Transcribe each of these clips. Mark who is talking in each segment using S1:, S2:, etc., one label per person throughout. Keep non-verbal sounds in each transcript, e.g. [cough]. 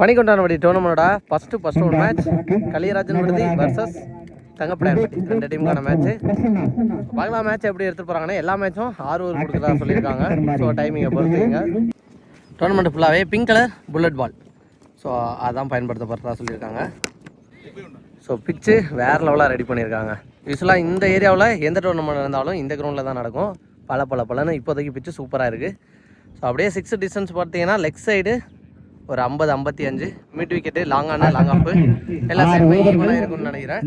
S1: பனிக்கொண்டானபடி டோர்னமெண்டோட first first ஒரு match Kaliyarajan விடுதி வர்சஸ் தங்கப்படையான்பட்டி ரெண்டு டீமுக்கான மேட்ச் பார்க்கலாம் மேட்ச் எப்படி எடுத்துட்டு போகிறாங்கன்னா எல்லா மேட்சும் ஆறு ஓவர் கொடுக்குறதா சொல்லியிருக்காங்க. ஸோ டைமிங்கை பொறுத்துங்க டோர்னமெண்ட் ஃபுல்லாகவே pink colour bullet ball so அதான் பயன்படுத்தப்படுறதா சொல்லியிருக்காங்க. ஸோ பிச்சு வேறு லெவலாக ரெடி பண்ணியிருக்காங்க. யூஸ்வலாக இந்த ஏரியாவில் எந்த டோர்னமெண்ட் இருந்தாலும் இந்த கிரவுண்டில் தான் நடக்கும். பல பல பலன்னு இப்போதைக்கு பிச்சு சூப்பராக இருக்குது ஸோ அப்படியே சிக்ஸ் டிஸ்டன்ஸ் பார்த்தீங்கன்னா லெக் சைடு ஒரு ஐம்பது ஐம்பத்தி அஞ்சு. Mid wicket long on long off எல்லா சைடுமே ஈக்குவலாக இருக்கும்னு நினைக்கிறேன்.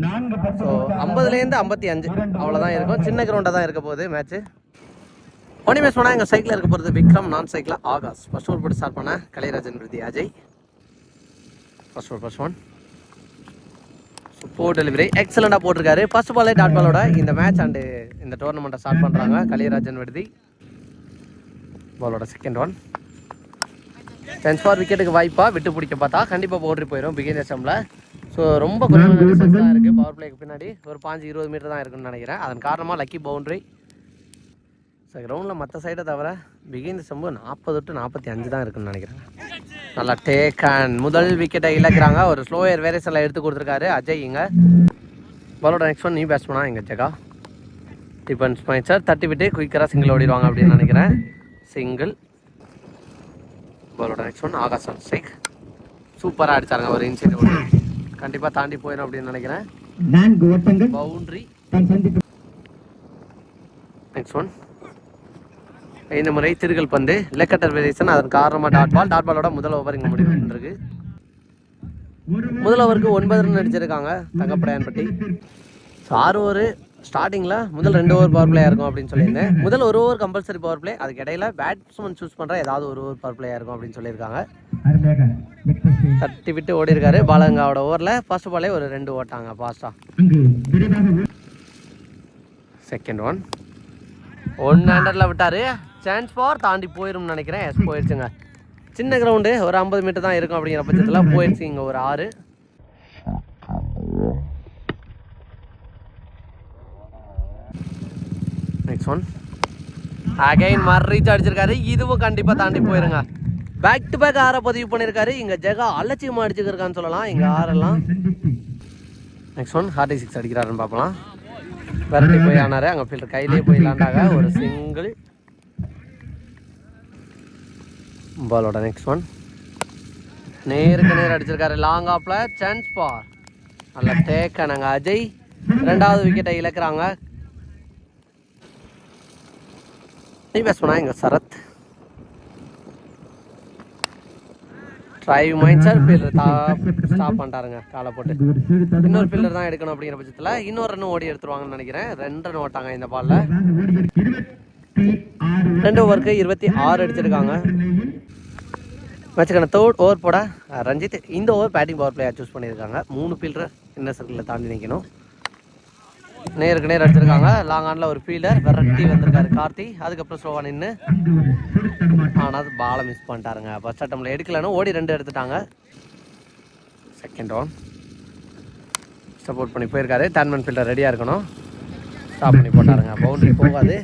S1: ஸோ ஐம்பதுலேருந்து ஐம்பத்தி அஞ்சு. அவ்வளோதான் இருக்கும். சின்ன கிரவுண்டாக தான் இருக்க போகுது மேட்ச்சு ஒன்றுமே மேட்ச் பண்ணால் எங்கள் சைக்கிளில் இருக்க போகிறது விக்ரம் நான் சைக்கிள் ஆகாஷ். ஃபர்ஸ்ட் ஓவர் போட்டு ஸ்டார்ட் பண்ணேன் Kalairajan Viruthi Ajay. First over first one four delivery எக்ஸலண்டாக போட்டிருக்காரு. ஃபர்ஸ்ட் பாலே டாட் பாலோட இந்த மேட்ச் அண்டு இந்த டோர்னமெண்ட்டை ஸ்டார்ட் பண்ணுறாங்க கலியராஜன் விடுதி பாலோட செகண்ட் ஒன் சான்ஸ் ஃபார் விக்கெட்டுக்கு வாய்ப்பாக விட்டு பிடிக்க பார்த்தா கண்டிப்பாக பவுண்டரி போயிடும் பிகின் எஸ்எம்ல ஸோ ரொம்ப distance தான் இருக்குது பவர் பிளேக்கு பின்னாடி ஒரு பாஞ்சு இருபது மீட்டர் தான் இருக்குன்னு நினைக்கிறேன். அதன் காரணமாக லக்கி பவுண்டரி ஸோ கிரவுண்டில் மற்ற சைடை தவிர பிகின் செம்பு நாற்பது டு நாற்பத்தி அஞ்சு தான் இருக்குன்னு நினைக்கிறேன். நல்லா டேக் அண்ட் முதல் விக்கெட்டை இழக்கிறாங்க. ஒரு ஸ்லோயர் வேரியேஷனில் எடுத்து கொடுத்துருக்காரு அஜய் இங்க. பாலோட நெக்ஸ்ட் ஒன் நீ பேட்ஸ்மனா இங்கே ஜெகா. டிஃபன்ஸ் ஸ்மைச்சர் தட்டி விட்டு குயிக்கராக சிங்கிள் ஓடிடுவாங்க அப்படின்னு நினைக்கிறேன். சிங்கிள் பாலோட next one Akash one strike சூப்பராக அடிச்சாருங்க ஒரு இன்சைட் ஓடி கண்டிப்பாக தாண்டி போயிடும் அப்படின்னு நினைக்கிறேன். பவுண்டரி நெக்ஸ்ட் ஒன் இந்த முறை திருகல் பந்து. லெக்கட்டர் வேரியேஷன் அதன் காரணமாக டாட் பால் டாட் பாலோட முதல் ஓவர் இங்கே முடிவு பண்ணிருக்கு முதல் ஓவருக்கு ஒன்பது ரன் அடிச்சிருக்காங்க தங்கப்படையான்பட்டி. ஸோ ஆறு ஓவர் ஸ்டார்டிங்கில் முதல் ரெண்டு ஓவர் பவர் பிளேயாக இருக்கும் அப்படின்னு சொல்லியிருந்தேன். [laughs] முதல் ஒரு ஓவர் கம்பல்சரி பவர் பிளே அதுக்கு இடையில பேட்ஸ்மேன் சூஸ் பண்ணுற ஏதாவது ஒரு ஓவர் பவர் பிளேயாக இருக்கும் அப்படின்னு சொல்லியிருக்காங்க. தட்டி விட்டு ஓடி இருக்காரு பாலங்காவோட ஓவரில் ஃபர்ஸ்ட் பாலே ஒரு ரெண்டு ஓட்டாங்க ஃபாஸ்ட்டாக செகண்ட் ஒன் ஒன் ஹண்ட்ரட்ல விட்டாரு. சான்ஸ் ஃபார் தாண்டி போயிரும்னு நினைக்கிறேன். எஸ் போயிடுச்சுங்க சின்ன கிரவுண்டு ஒரு ஐம்பது மீட்டர் தான் இருக்கும் அப்படிங்கிற பட்சத்தில் போயிடுச்சு இங்கே ஒரு ஆறு. நெக்ஸ்ட் ஒன் அகைன் மர்ரீச் அடிச்சிருக்காரு. இதுவும் கண்டிப்பாக தாண்டி போயிருங்க. பேக் டு பேக் ஆரை பதிவு பண்ணியிருக்காரு இங்கே ஜெகா அலட்சியமாக அடிச்சுக்கிருக்கான்னு சொல்லலாம். இங்கே ஆறெல்லாம் நெக்ஸ்ட் ஒன் ஹார்டி சிக்ஸ் அடிக்கிறாருன்னு பார்க்கலாம் விரட்டி போய் ஆனார். அங்கே ஃபீல்டர் கையிலேயே போய் லாண்டாக ஒரு சிங்கிள் பாலோட நெக்ஸ்ட் ஒன் நேருக்கு நேர் அடிச்சிருக்காரு. லாங் ஆப்பில் சான்ஸ் பார் நல்ல தேக்க அஜய். ரெண்டாவது விக்கெட்டை இழக்கிறாங்க. நீ பேசுனா எங்கள் Sarath drive mind sir fielder stop பண்ணிட்டாருங்க காலை போட்டு. இன்னொரு ஃபீல்டர் தான் எடுக்கணும் அப்படிங்கிற பட்சத்தில் இன்னொரு ரன் ஓடி எடுத்துருவாங்கன்னு நினைக்கிறேன். ரெண்டு ரன் ஓட்டாங்க இந்த பாலில் ரெண்டு ஓவருக்கு இருபத்தி ஆறு அடிச்சிருக்காங்க.
S2: நிலையில்
S1: மேட்சுக்கான தேர்ட் ஓவர் போட ரஞ்சித் இந்த over batting power player choose பண்ணியிருக்காங்க. மூணு ஃபீல்டர் இன்னர் சர்க்கிளில் தாண்டி நிற்கணும் நேருக்கு நேர் அடிச்சிருக்காங்க. லாங் ஆனில் ஒரு ஃபீல்டர் விரட்டி வந்திருக்காரு கார்த்தி. அதுக்கப்புறம் ஸ்லோவாக நின்று ஆனால் அது பாலை மிஸ் பண்ணிட்டாருங்க. ஃபர்ஸ்ட் அட்டம்ல எடுக்கலன்னு ஓடி ரெண்டு எடுத்துட்டாங்க. செகண்ட் ரவுண்ட் சப்போர்ட் பண்ணி போயிருக்காரு. தேர்ட்மேன் ஃபீல்டர் ரெடியாக இருக்கணும். ஸ்டாப் பண்ணி போட்டாருங்க. பவுண்டரி போகாது.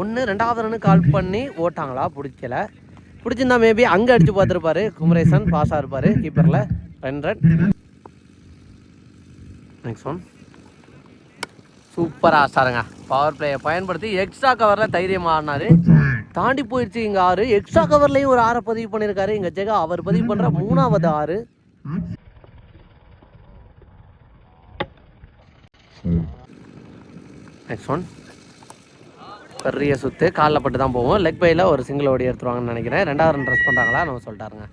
S1: ஒன்று ரெண்டாவது ரன்னு கால் பண்ணி ஓட்டாங்களா? பிடிக்கல. பிடிச்சிருந்தா மேபி அங்கே அடித்து பார்த்துருப்பாரு. குமரேசன் பாஸாக இருப்பார். கீப்பரில் ரெண்டு ரன் நெக்ஸ்ட் ஒன் சூப்பராக சாருங்க பவர் பிளேயை பயன்படுத்தி எக்ஸ்ட்ரா கவரில் தைரியமாக ஆடினாரு. தாண்டி போயிடுச்சு இங்கே ஆறு. எக்ஸ்ட்ரா கவர்லேயும் ஒரு ஆறை பதிவு பண்ணியிருக்காரு இங்கே ஜெகா அவர் பதிவு பண்ணுற மூணாவது ஆறு. நெக்ஸ்ட் ஒன் பெரிய சுத்து. காலில் பட்டு தான் போவோம். லெக் பையில் ஒரு சிங்கிள் ஓடி எடுத்துருவாங்கன்னு நினைக்கிறேன். ரெண்டாவது ரன் ட்ரெஸ் பண்ணுறாங்களா நம்ம சொல்லிட்டாருங்க.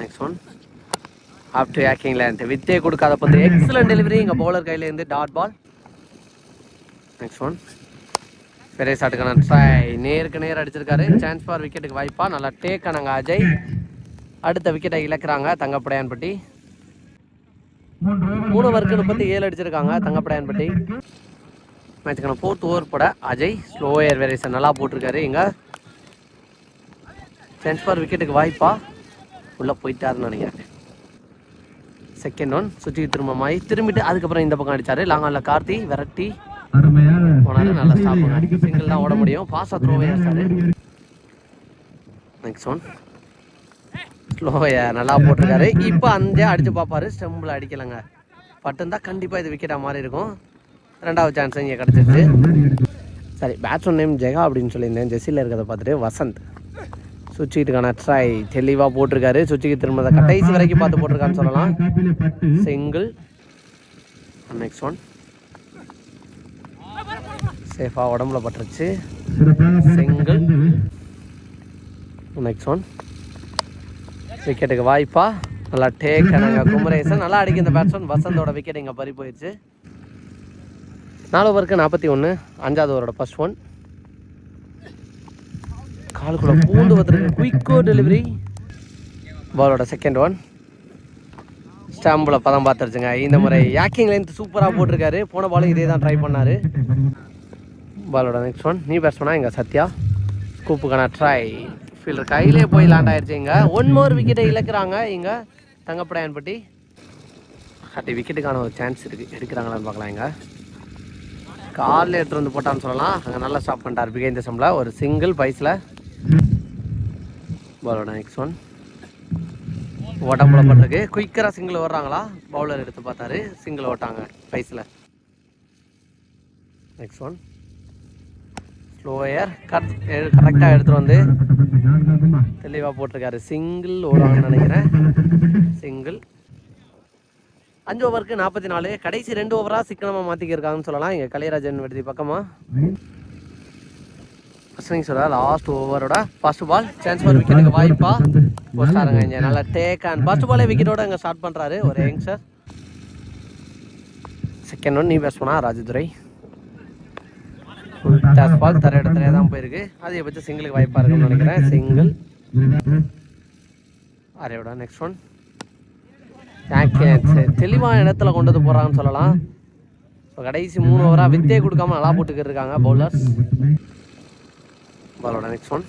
S1: நெக்ஸ்ட் ஒன் ஆப் டு ஆக்கிங் லேண்ட் வித்தே கொடுக்காத பந்து எக்ஸலன்ட் டெலிவரி இங்கே பவுலர் கையிலேருந்து டாட் பால் நெக்ஸ்ட் ஒன் பெரிய ஷாட்டுக்கான ட்ரை நேருக்கு நேர் அடிச்சிருக்காரு. சான்ஸ் ஃபார் விக்கெட்டுக்கு வாய்ப்பா. நல்லா டேக் ஆனாங்க அஜய். அடுத்த விக்கெட்டை இழக்கிறாங்க தங்கப்படையான்பட்டி. மூணு ஓவருக்கு முப்பத்தி ஏழு அடிச்சிருக்காங்க தங்கப்படையான்பட்டி. மேட்சுக்கான ஃபோர்த் ஓவர் போட அஜய் ஸ்லோயர் வேரியேஷன் நல்லா போட்டிருக்காரு. இங்கே சான்ஸ் ஃபார் விக்கெட்டுக்கு வாய்ப்பா. உள்ளே போயிட்டாருன்னு நினைக்கிறேன். செகண்ட் ஒன் சுற்றி திரும்பமாயி. திரும்பிட்டு அதுக்கப்புறம் இந்த பக்கம் அடிச்சாரு. லாங்கால கார்த்தி விரட்டி போனாரு. நல்லா ஸ்டாப் சிங்கிள் தான் ஓட முடியும். பாஸா த்ரோவே அடிச்சாரு நெக்ஸ்ட் ஒன் ஸ்லோயா நல்லா போட்டிருக்காரு. இப்போ அஞ்சே அடிச்சு பார்ப்பாரு ஸ்டெம்பில் அடிக்கலைங்க. பட்டுந்தா கண்டிப்பாக இது விக்கெட்டாக மாதிரி இருக்கும். ரெண்டாவது சான்ஸ் இங்கே கிடச்சிருச்சு. சரி பேட்ஸ்மேன் நேம் ஜெகா அப்படின்னு சொல்லியிருந்தேன். ஜெர்சியில் இருக்கிறத பார்த்துட்டு வசந்த். சுவிட்சுக்கிட்டுக்கான ட்ரை தெளிவாக போட்டிருக்காரு. சுவிட்சுக்கு திரும்ப கடைசி வரைக்கும் பார்த்து போட்டிருக்கான்னு சொல்லலாம். செங்கிள் நெக்ஸ்ட் ஒன் சேஃபாக உடம்புல பட்டுருச்சு. செங்கிள் நெக்ஸ்ட் ஒன் விக்கெட்டுக்கு வாய்ப்பா. நல்லா டேக் நாங்கள் குமரேசன். நல்லா அடிக்கும் இந்த பேட்ஸ்மேன் வசந்தோட விக்கெட் இங்கே பறி போயிடுச்சு. நாலு ஓவருக்கு நாற்பத்தி ஒன்று அஞ்சாவது ஓவரோட ஃபர்ஸ்ட் ஒன் காலுக்குள்ள பூந்து வந்துருக்கு. குயிக்கோ டெலிவரி பாலோட செகண்ட் ஒன் ஸ்டாம்பில் பதம் பார்த்துருச்சுங்க. இந்த முறை யாக்கிங் லென்த் சூப்பராக போட்டிருக்காரு. போன பாலும் இதே தான் ட்ரை பண்ணார். பாலோட நெக்ஸ்ட் ஒன் நீ பேட்ஸ்மனா இங்கே சத்யா. கூப்புக்கான ட்ரை ஃபீல்டர் கையிலே போய் லேண்ட் ஆயிடுச்சு இங்கே. ஒன் மோர் விக்கெட்டை இழக்கிறாங்க. இங்கே தங்கப்படையான்பட்டி. அட்டி விக்கெட்டுக்கான ஒரு சான்ஸ் இருக்குது எடுக்கிறாங்களான்னு பார்க்கலாம் இங்கே. காலில் எடுத்துகிட்டு வந்து போட்டான்னு சொல்லலாம். அங்கே நல்லா ஸ்டாப் பண்ணிட்டார். பிகேந்திர சம்பளம் ஒரு சிங்கிள் பைஸில் பாலோட நெக்ஸ்ட் ஒன் உடம்புல பட்டிருக்கு குயிக்கராக சிங்கிள் வர்றாங்களா பவுலர் எடுத்து பார்த்தாரு சிங்கிள் ஓட்டாங்க பைஸில் நெக்ஸ்ட் ஒன் ஸ்லோயர் கட் கரெக்டாக எடுத்துகிட்டு வந்து தெளிவாக போட்டிருக்காரு. சிங்கிள் ஓடுவாங்கன்னு நினைக்கிறேன். சிங்கிள் அஞ்சு ஓவருக்கு நாற்பத்தி நாலு. கடைசி ரெண்டு ஓவராக சிக்கனமாக மாற்றிக்கிருக்காங்கன்னு சொல்லலாம். இங்கே கலியராஜன் விடுதி பக்கமாக ஃபர்ஸ்ட் சொல்ல லாஸ்ட் ஓவரோட ஃபர்ஸ்ட் பால் சான்ஸ் ஃபார் விக்கெட்டுக்கு வாய்ப்பா. போஸ்டாருங்க இங்கே நல்லா டேக் அண்ட் ஃபர்ஸ்ட் பாலே விக்கெட்டோட இங்கே ஸ்டார்ட் பண்ணுறாரு ஒரு யங்ஸ்டர் செகண்ட் ஒன் நீ பண்ணா ராஜதுரை. டாஸ் பால் தர இடத்துல தான் போயிருக்கு. அதிகபட்சம் சிங்கிளுக்கு வாய்ப்பாக இருக்கும்னு நினைக்கிறேன். சிங்கிள் அரையோட நெக்ஸ்ட் ஒன் தெளிவான இடத்துல கொண்டு வந்து போகிறாங்கன்னு சொல்லலாம். இப்போ கடைசி மூணு ஓவராக வித்தே கொடுக்காம நல்லா போட்டுக்கிட்டு இருக்காங்க பவுலர்ஸ் பாலோட நெக்ஸ்ட் ஒன்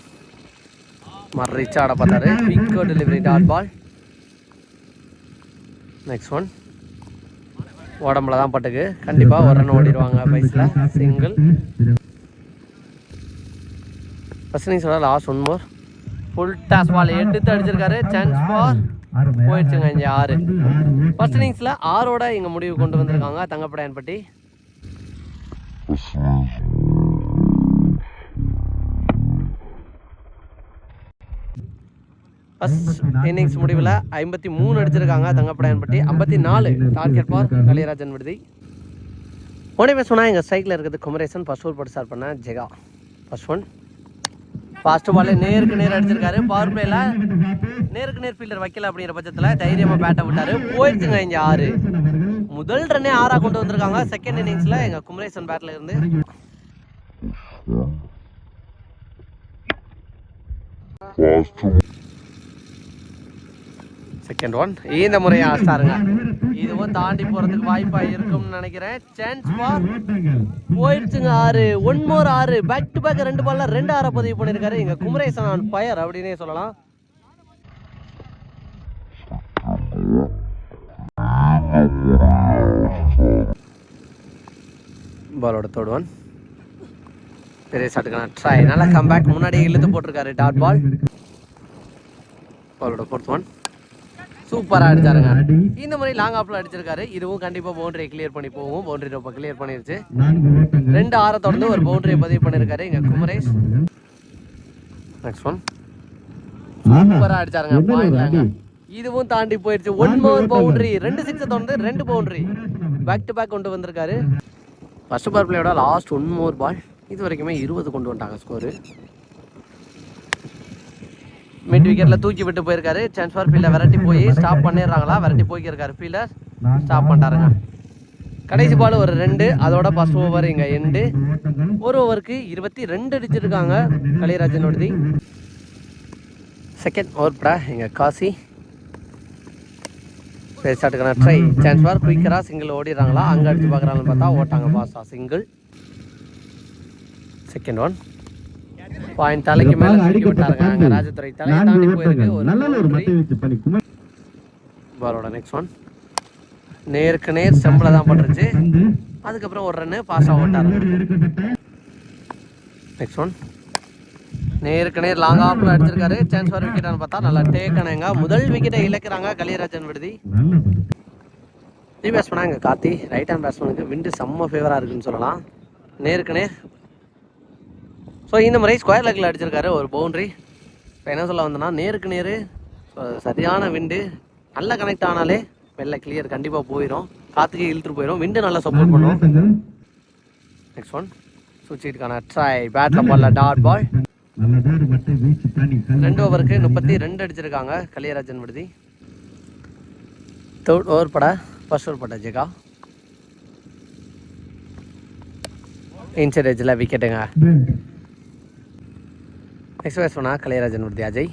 S1: மறு ரிச் ஆட பார்த்தாரு bingo delivery dot ball next one உடம்புல தான் பட்டுக்கு கண்டிப்பாக ஒரு ரன் ஓடிடுவாங்க பைஸில் சிங்கிள் ஃபஸ்ட் நீங்கள் சொல்ல last one more full toss ball எடுத்து அடிச்சிருக்காரு. சான்ஸ் ஃபார் போயிடுச்சுங்க இங்கே ஆறு. ஃபர்ஸ்ட் இன்னிங்ஸில் ஆறோட இங்கே முடிவு கொண்டு வந்திருக்காங்க தங்கப்படையான்பட்டி. ஃபர்ஸ்ட் இன்னிங்ஸ் முடிவில் ஐம்பத்தி மூணு அடிச்சிருக்காங்க தங்கப்படையான்பட்டி. ஐம்பத்தி நாலு டார்கெட் ஃபார் கலியராஜன் விடுதி. ஒனே பேசுனா எங்கள் ஸ்ட்ரைக்கில் இருக்கிறது குமரேசன். ஃபர்ஸ்ட் ஓவர் போட்டு ஸ்டார்ட் பண்ண Jega. First one fast ball நேருக்கு நேர் அடிச்சிருக்காரு. பவர் பிளேல நேருக்கு நேர் ஃபீல்டர் வைக்கல அப்படிங்கிற பட்சத்தில் தைரியமாக பேட்டை விட்டாரு. போயிடுச்சுங்க இங்கே ஆறு. முதல் ரன்னே ஆறா கொண்டு வந்திருக்காங்க. செகண்ட் இன்னிங்ஸில் எங்கள் குமரேசன் பேட்டில் இருந்து. செகண்ட் ஒன் இந்த முறையா ஆசாருங்க. இதுவும் தாண்டி போறதுக்கு வாய்ப்பா இருக்கும்னு நினைக்கிறேன். சான்ஸ் பார் போயிடுச்சுங்க ஆறு. ஒன் மோர் ஆறு. பேக் டு பேக் ரெண்டு பால்ல ரெண்டு ஆறை பதிவு பண்ணியிருக்காரு. இங்க குமரேசன் ஆன் ஃபயர் அப்படின்னே சொல்லலாம். பாலோட தேர்ட் ஒன் பெரிய ஷாட்டுக்கான ட்ரை நல்லா கம்பேக் முன்னாடியே இழுத்து போட்டிருக்காரு டாட் பால் பாலோட ஃபோர்த் ஒன் சூப்பரா அடிச்சாருங்க. இந்த மாதிரி லாங் ஆப்ல அடிச்சிருக்காரு. இதுவும் கண்டிப்பா பவுண்டரி கிளியர் பண்ணி போகும். பவுண்டரி ரொம்ப கிளியர் பண்ணிருச்சு. ரெண்டு ஆறை தொடர்ந்து ஒரு பவுண்டரியை பதிவு பண்ணிருக்காரு இங்க குமரேஷ். நெக்ஸ்ட் ஒன் சூப்பரா அடிச்சாருங்க. பாயிண்ட்லாங்க இதுவும் தாண்டி போயிடுச்சு ஒன் மோர் பவுண்டரி ரெண்டு சிக்ஸை தொடர்ந்து ரெண்டு பவுண்டரி பேக் டு பேக் கொண்டு வந்திருக்காரு. ஃபர்ஸ்ட் பார் பிளேயோட லாஸ்ட் ஒன் மோர் பால் இது வரைக்குமே இருபது கொண்டு வந்துட்டாங்க ஸ்கோரு மிட் விக்கெட்ல தூக்கி விட்டு போயிருக்காரு. சான்ஸ் ஃபார் ஃபீல்டர் விரட்டி போய் ஸ்டாப் பண்ணிடுறாங்களா? விரட்டி போய்க்கிருக்காரு ஃபீல்டர் ஸ்டாப் பண்ணிட்டாருங்க. கடைசி பால் ஒரு ரெண்டு. அதோட ஃபஸ்ட் ஓவர் இங்கே எண்டு ஒரு ஓவருக்கு இருபத்தி ரெண்டு அடிச்சிருக்காங்க கலியராஜன் ஒடுதி செகண்ட் ஓவர் படா எங்கள் காசி. பேசாட்டுக்கான ட்ரை சான்ஸ் பார் குயிக்கராக சிங்கிள் ஓடிடுறாங்களா? அங்கே அடித்து பார்க்குறாங்கன்னு பார்த்தா ஓட்டாங்க பாஸா சிங்கிள் செகண்ட் ஒன் பாயிண்ட் தலைக்கு மேலே தூக்கி விட்டாருங்க. அங்கே ராஜதுரை தலையை தாண்டி போயிருக்கு. ஒரு
S2: நல்ல ஒரு. மட்டை வச்சு பண்ணி குமார்
S1: பாலோட நெக்ஸ்ட் ஒன் நேருக்கு நேர் ஸ்டெம்பில் தான் பட்டுருச்சு. அதுக்கப்புறம் ஒரு ரன்னு
S2: ஓடி எடுக்கப்பட்ட
S1: நெக்ஸ்ட் ஒன் நேருக்கு நேர் லாங் ஆஃப்ல அடிச்சிருக்காரு. சான்ஸ் ஃபார் விக்கெட்டான்னு பார்த்தா நல்லா டேக்கணுங்க முதல் விக்கெட்டை இழக்கிறாங்க கலியராஜன் விடுதி.
S2: நல்ல பதில்
S1: ரீ பேட்ஸ்மேனா இங்கே கார்த்தி. ரைட் ஹேண்ட் பேட்ஸ்மேனுக்கு விண்டு செம்ம ஃபேவராக இருக்குன்னு சொல்லலாம். நேருக்கு நேர் ஸோ இந்த முறை ஸ்கொயர் லெக்கில் அடிச்சிருக்காரு ஒரு பவுண்ட்ரி இப்போ என்ன சொல்ல வந்தேன்னா நேருக்கு நேர் சரியான விண்டு நல்லா கனெக்ட் ஆனாலே வெளில கிளியர் கண்டிப்பாக போயிடும் காற்றுக்கு இழுத்துட்டு போயிடும் விண்டு நல்லா சப்போர்ட் பண்ணும். நெக்ஸ்ட் ஒன் சுவிட்சுக்கான ட்ரை பேட்டில் பால்ல டாட் பால்
S2: கல்
S1: ரெண்டு ஓவருக்கு முப்பத்தி ரெண்டு அடிச்சிருக்காங்க. கலியராஜன் விடுதி. தேர்ட் ஓவர் பட ஃபர்ஸ்ட் ஓவர் பட ஜெகா. இன்சைட் எஜ்ஜில் விக்கெட்டுங்க நெக்ஸ்ட் பேஸ் கலையராஜன் கலியராஜன் விடுதி அஜய்.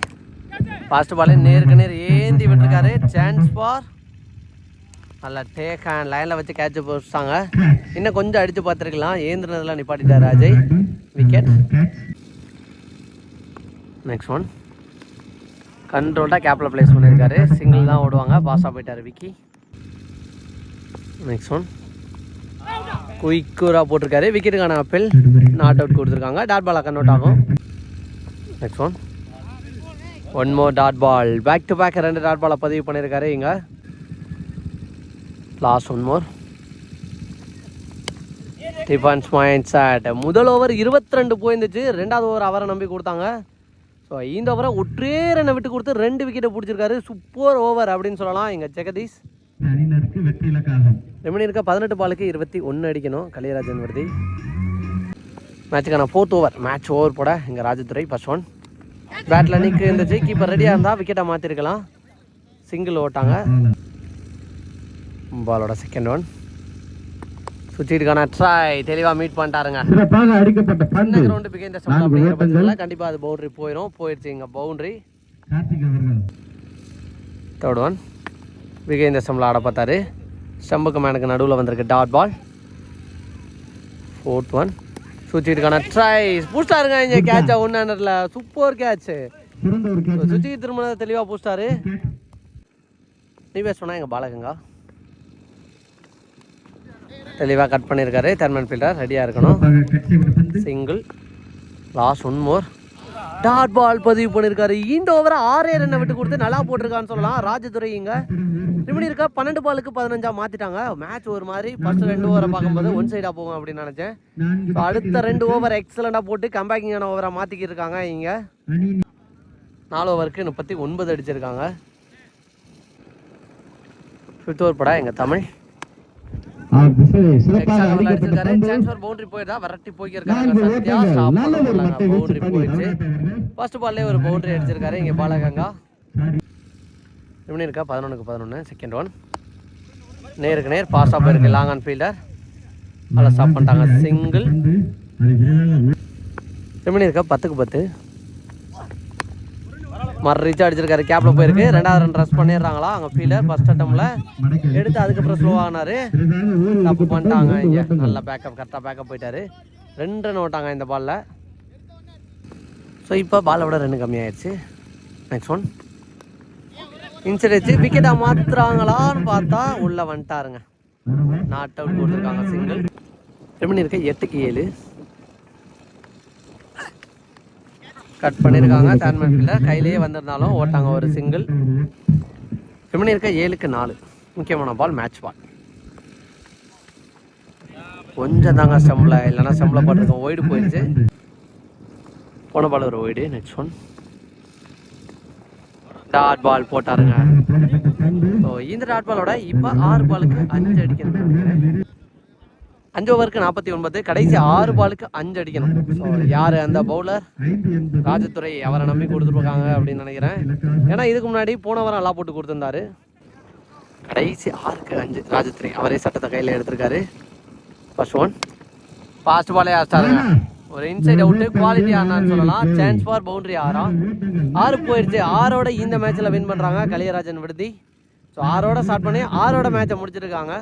S1: ஃபாஸ்ட் பாலே நேருக்கு நேர் ஏந்தி விட்டுருக்காரு. சான்ஸ் ஃபார் நல்லா டேக் ஹேண்ட் லைனில் வச்சு கேட்ச் போட்டாங்க இன்னும் கொஞ்சம் அடித்து பார்த்துருக்கலாம். ஏந்திரனதெல்லாம் நிப்பாட்டிட்டார் அஜய். விக்கெட் நெக்ஸ்ட் ஒன் கண்ட்ரோல்டாக கேப்பில் ப்ளேஸ் பண்ணியிருக்காரு சிங்கிள் தான் ஓடுவாங்க. பாஸாக போயிட்டார் விக்கி நெக்ஸ்ட் ஒன் குயிக்கூராக போட்டிருக்காரு. விக்கெட்டுக்கான அப்பீல் நாட் அவுட் கொடுத்துருக்காங்க. டாட் பாலாக கன்வெர்ட் ஆகும். Next one one more dot ball back to back ரெண்டு டாட் பாலை பதிவு பண்ணியிருக்காரு இங்கே. Last one more defence point shot முதல் ஓவர் இருபத்தி ரெண்டு போயிருந்துச்சு. ரெண்டாவது ஓவர் அவரை நம்பி கொடுத்தாங்க. ஸோ இந்த ஓவரை ஒற்றே ரன்னை விட்டு கொடுத்து ரெண்டு விக்கெட்டை பிடிச்சிருக்காரு. சூப்பர் ஓவர் அப்படின்னு சொல்லலாம். எங்கள் ஜெகதீஷ். ரெமணி இருக்க பதினெட்டு பாலுக்கு இருபத்தி ஒன்று அடிக்கணும். கலியராஜன் விடுதி மேட்சுக்கான ஃபோர்த் ஓவர் மேட்ச் ஓவர் போட இங்கே ராஜதுரை ஃபர்ஸ்ட் ஒன் பேட்டில் நிற்கு இருந்துச்சு கீப்பர் ரெடியாக இருந்தால் விக்கெட்டை மாற்றிருக்கலாம் சிங்கிள் ஓட்டாங்க. பாலோட செகண்ட் ஒன் சுற்றிட்டுக்கான ட்ரை தெளிவாக மீட் பண்ணிட்டாருங்க. இந்த கிரவுண்டு பிகை இந்த சம்பளம் அப்படிங்கிற பட்சத்தில் கண்டிப்பாக அது பவுண்டரி போயிடும் போயிடுச்சு இங்கே பவுண்டரி தேர்ட் ஒன் விகை இந்த ஸ்டம்பில் ஆட பார்த்தாரு. ஸ்டம்புக்கு மேனுக்கு நடுவில் வந்திருக்கு டாட் பால் ஃபோர்த் ஒன் சுச்சிட்டுக்கான ட்ரை பூஸ்டாருங்க இங்கே கேட்சா ஒன் ஹண்ட்ரட்ல சூப்பர் கேட்ச் சுச்சி திரும்ப தெளிவாக பூஸ்டாரு நீ பேச சொன்னா எங்கள் பாலகங்கா? தெளிவாக கட் பண்ணியிருக்காரு தெர்மன் ஃபீல்டர் ரெடியாக இருக்கணும். Single last one more dot ball பதிவு பண்ணியிருக்காரு இந்த ஓவரை ஆறே ரன்னை விட்டு கொடுத்து நல்லா போட்டிருக்கான்னு சொல்லலாம். ராஜதுரை இங்க. இப்படி இருக்கா? பன்னெண்டு பாலுக்கு பதினஞ்சா மாத்திட்டாங்க. மேட்ச் ஒரு மாதிரி ஃபர்ஸ்ட் ரெண்டு ஓவரை பார்க்கும்போது ஒன் சைடா போகும் அப்படின்னு நினைச்சேன். அடுத்த ரெண்டு ஓவர் எக்ஸலண்டா போட்டு கம்பேக்கிங்கான ஓவரா மாத்திக்கிட்டு இருக்காங்க இங்க. நாலு ஓவருக்கு முப்பத்தி ஒன்பது அடிச்சிருக்காங்க. ஃபிஃப்த் ஓவர் படா எங்க தமிழ். அடிச்சிருக்காரு. பவுண்டரி போயிருந்தா வரட்டி
S2: போயிருக்காங்க
S1: சத்யா பவுண்டரி போயிடுச்சு. ஃபர்ஸ்ட் பால்லே ஒரு பவுண்டரி அடிச்சிருக்காரு இங்கே பாலகங்கா. எப்படி இருக்கா பதினொன்றுக்கு பதினொன்று செகண்ட் ஒன் நேருக்கு நேர் பாஸ்டாக போயிருக்கு. லாங் ஆன் ஃபீல்டர் நல்லா ஸ்டாப் பண்ணிட்டாங்க. சிங்கிள் எப்படி இருக்கா பத்துக்கு பத்து. மறு ரீச் அடிச்சிருக்காரு. கேப்பில் போயிருக்கு. ரெண்டாவது ரன் ரஸ் பண்ணிடுறாங்களா? அங்கே ஃபீல்டர் ஃபஸ்ட் அட்டமில் எடுத்து அதுக்கப்புறம் ஸ்லோ ஆனாரு. தப்பு பண்ணிட்டாங்க இங்கே. நல்லா பேக்கப் கரெக்டாக பேக்கப் போயிட்டார். ரெண்டு ரன் ஓட்டாங்க இந்த பாலில் ஸோ இப்போ பாலை விட ரெண்டு கம்மியாயிடுச்சு நெக்ஸ்ட் ஒன் இன்சைட் வச்சு விக்கெட்டை மாத்துறாங்களான்னு பார்த்தா உள்ள வந்துட்டாருங்க. நாட் அவுட் கொடுத்துருக்காங்க சிங்கிள் ரெமனி இருக்க எட்டுக்கு ஏழு. கட் பண்ணியிருக்காங்க தேர்மன் ஃபீல்டர் கையிலேயே வந்திருந்தாலும் ஓட்டாங்க ஒரு சிங்கிள் ரெமனி இருக்க ஏழுக்கு நாலு. முக்கியமான பால் மேட்ச் பால் கொஞ்சம் தாங்க ஸ்டம்பில் இல்லைன்னா ஸ்டம்பில் போட்டிருக்கோம் ஒய்டு போயிடுச்சு போன பால் ஒரு wide next one dot ball போட்டாருங்க. So இந்த டாட் பாலோட இப்போ ஆறு பாலுக்கு அஞ்சு அடிக்கணும். அஞ்சு ஓவருக்கு நாற்பத்தி ஒன்பது கடைசி ஆறு பாலுக்கு அஞ்சு அடிக்கணும். ஸோ யார் அந்த பவுலர் ராஜத்துறை அவரை நம்பி கொடுத்துருக்காங்க அப்படின்னு நினைக்கிறேன். ஏன்னா இதுக்கு முன்னாடி போன வாரம் நல்லா போட்டு கொடுத்துருந்தாரு. கடைசி ஆறுக்கு அஞ்சு ராஜத்துறை அவரே சட்டத்தை கையில் எடுத்திருக்காரு. ஃபர்ஸ்ட் ஒன் ஃபாஸ்ட் பாலே ஆஸ்டாருங்க ஒரு இன்சைட் அவுட்டு குவாலிட்டி ஆனான்னு சொல்லலாம். சான்ஸ் ஃபார் பவுண்டரி ஆறா. ஆறு போயிடுச்சு ஆறோட இந்த மேட்ச்சில் வின் பண்ணுறாங்க கலியராஜன் விடுதி. ஸோ ஆறோட ஸ்டார்ட் பண்ணி ஆறோட மேட்சை முடிச்சிருக்காங்க.